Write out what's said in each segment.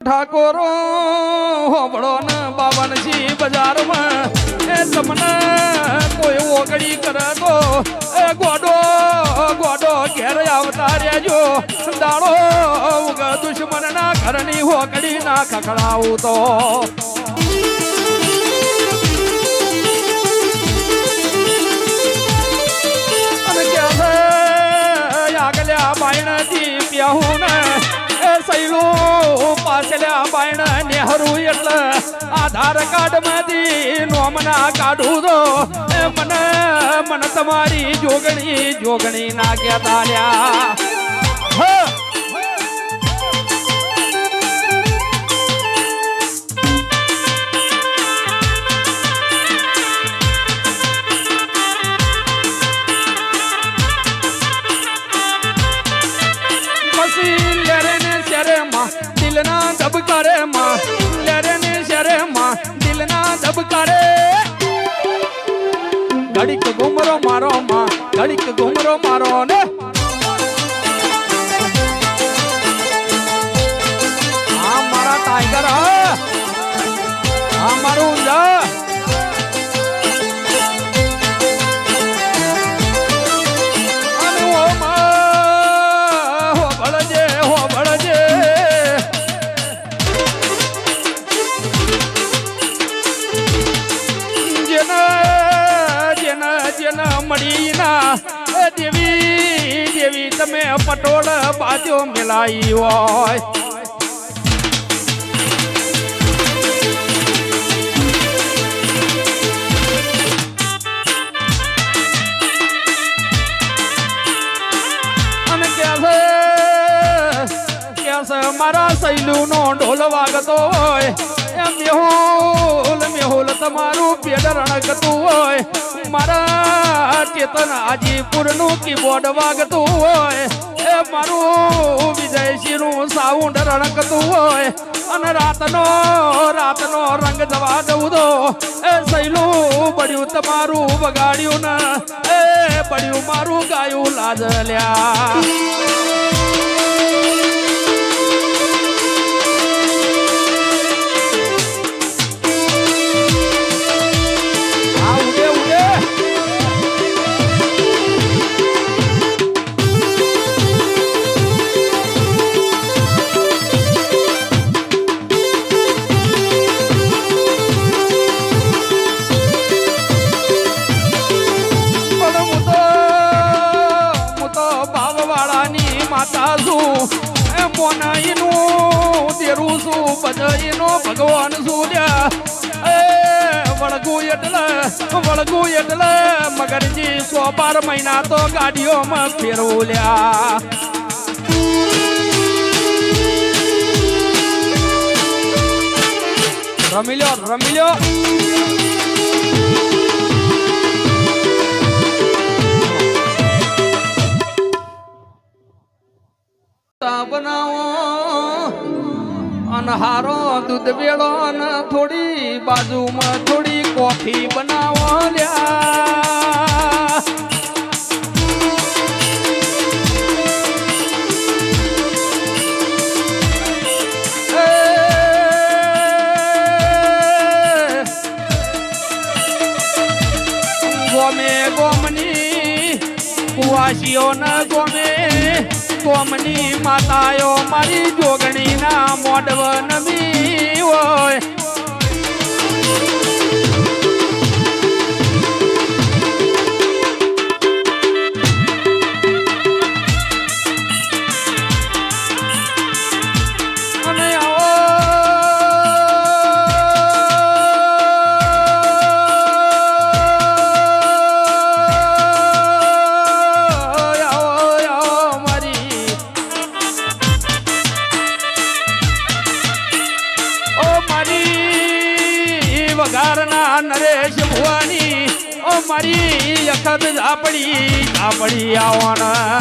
ઠાકોરો, હોબળો ને બાવનજી બજારમાં. એ તમને કોઈ ઓગળી કરે તો એ ગોડો ગોડો ઘેર આવતા રહેજો. દાડો ઉગ દુશ્મનના ઘરની હોકડી ના ખખડાવું સૈલું પાછલ્યા બાયણ નેહરું એટલે આધાર કાર્ડમાંથી નોમના કાઢું તો મને મને તમારી જોગણી જોગણી ના કહેતા લ્યા માં દિલના ધબકારે માં લેરે ને શેરે માં દિલના ધબકારે ઘડીક ઘુમરો મારો માં ઘડીક ઘુમરો મારો ને આ મારા ટાઈગર હા આ મારું ઊંઝા દેવી તમે પટોળ બાજો મિલાઈ હોય. મારા સૈલું નો ઢોલ વાગતો હોય. મેહુલ મેહુલ, તમારું પેડ રણકતું હોય. મારા ચેતન આજીપુરનું કીબોર્ડ વાગતું હોય. એ મારું વિજયસિંહનું સાઉન્ડ રણકતું હોય. અને રાતનો રાતનો રંગ જવા દઉં તો એ સૈલું પડ્યું તમારું બગાડ્યું ને. એ પડ્યું મારું ગાયું લાજલ્યા આ એ મોનાઈનું તેરું છું બધાઈનો ભગવાન લ્યા એ, વળગું એટલે વળગું એટલે, મગરજી સો બાર મહિના તો ગાડીઓમાં ફેરવું લ્યા. રમી લો રમી લ્યો. હારો દૂધ વેળો ને થોડી બાજુમાં થોડી કોફી બનાવો લ્યા. ગોમે ગોમની કુવાસીઓ ન ગોમે ગોમની માતાઓ મારી જોગણીના મોડવ નમી હોય. વઘારના નરેશ ભુવાની ઓ મારી અખત ઝાપડી ઝાપડી આવવાના.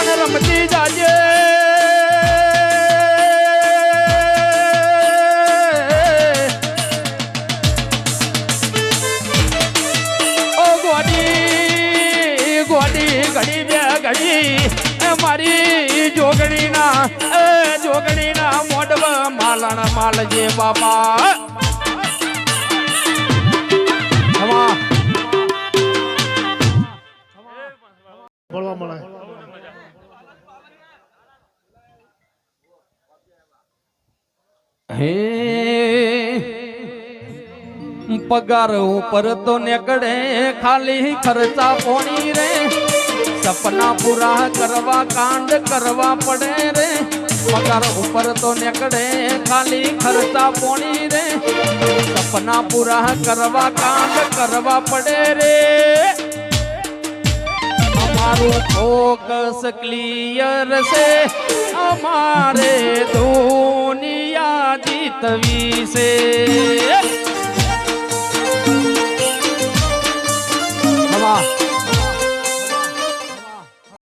અને રમતી જાજે. ઘડી જોગણીના મોડવ માલણ માલજે બાપા. મળવા મળે. હે પગાર ઉપર તો નીકળે ખાલી ખર્ચા પોણી રે. સપના પૂરા કરવા, કાંડ કરવા પડે રે. પગાર ઉપર તો નીકળે, ખાલી ખર્ચા પોણી રે. સપના પૂરા કરવા, કાંડ કરવા પડે રે. અમારું ફોકસ ક્લિયર છે. અમારે દુનિયા જીતવી છે.